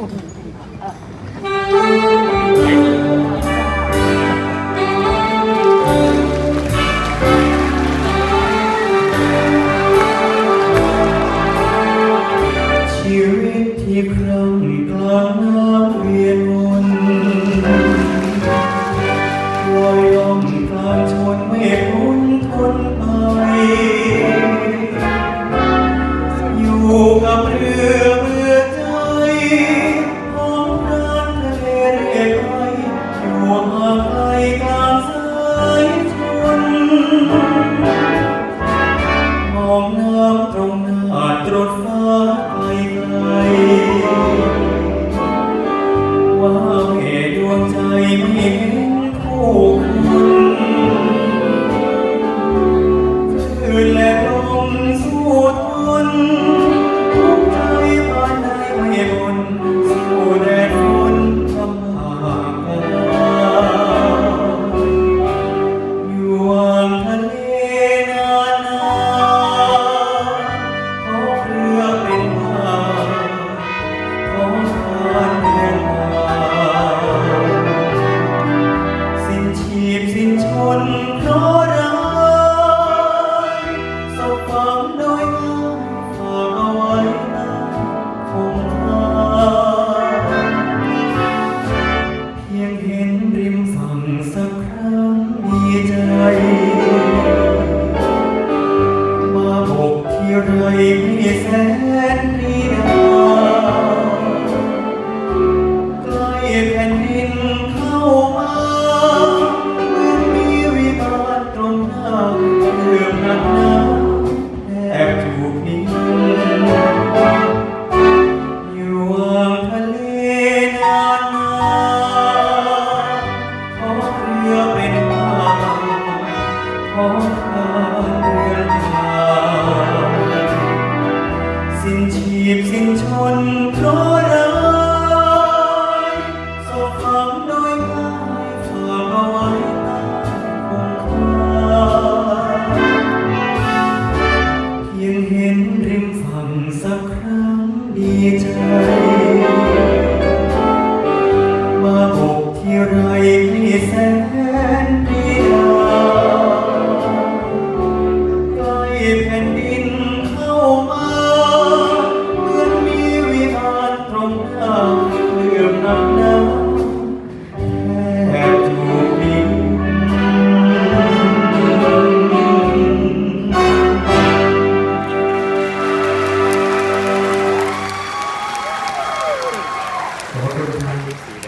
ชีวิตที่คร่ำกลางน้ำเวียนวนลอยล่องกลางชน nỗi สิ้นชีพสิ่งชนเพราะ Дякую.